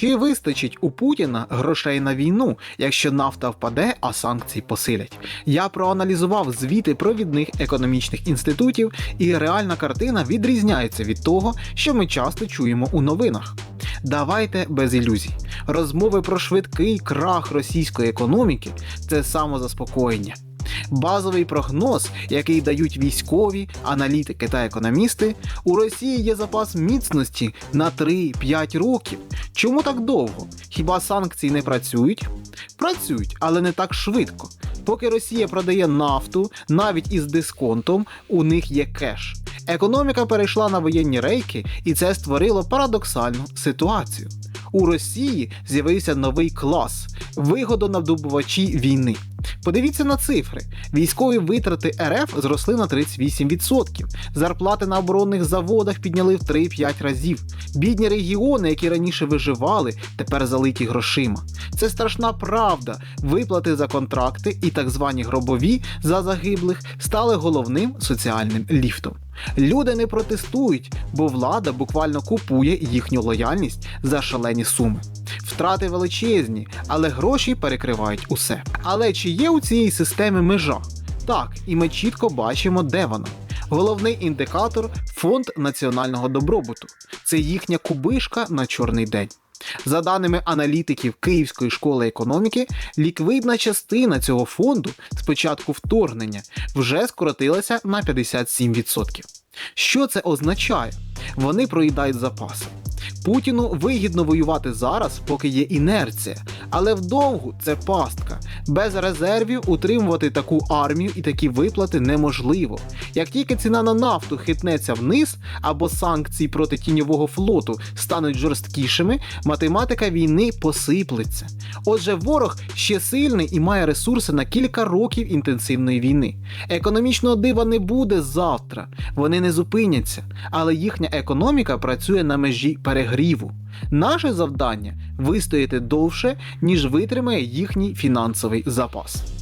Чи вистачить у Путіна грошей на війну, якщо нафта впаде, а санкції посилять? Я проаналізував звіти провідних економічних інститутів, і реальна картина відрізняється від того, що ми часто чуємо у новинах. Давайте без ілюзій. Розмови про швидкий крах російської економіки це самозаспокоєння. Базовий прогноз, який дають військові, аналітики та економісти, у Росії є запас міцності на 3-5 років. Чому так довго? Хіба санкції не працюють? Працюють, але не так швидко. Поки Росія продає нафту, навіть із дисконтом, у них є кеш. Економіка перейшла на воєнні рейки, і це створило парадоксальну ситуацію. У Росії з'явився новий клас вигодонавдобувачі війни. Подивіться на цифри: військові витрати РФ зросли на 38%. Зарплати на оборонних заводах підняли в 3-5 разів. Бідні регіони, які раніше виживали, тепер залиті грошима. Це страшна правда. Виплати за контракти і так звані гробові за загиблих стали головним соціальним ліфтом. Люди не протестують, бо влада буквально купує їхню лояльність за шалені суми. Втрати величезні, але гроші перекривають усе. Але чи є у цієї системи межа? Так, і ми чітко бачимо, де вона. Головний індикатор фонд національного добробуту. Це їхня кубишка на чорний день. За даними аналітиків Київської школи економіки, ліквидна частина цього фонду з початку вторгнення вже скоротилася на 57%. Що це означає? Вони проїдають запаси. Путіну вигідно воювати зараз, поки є інерція, але вдовгу це пастка. Без резервів утримувати таку армію і такі виплати неможливо. Як тільки ціна на нафту хитнеться вниз, або санкції проти тіньового флоту стануть жорсткішими, математика війни посиплеться. Отже, ворог ще сильний і має ресурси на кілька років інтенсивної війни. Економічного дива не буде завтра, вони не зупиняться, але їхня економіка працює на межі перегріву. Наше завдання вистояти довше, ніж витримає їхній фінансовий запас.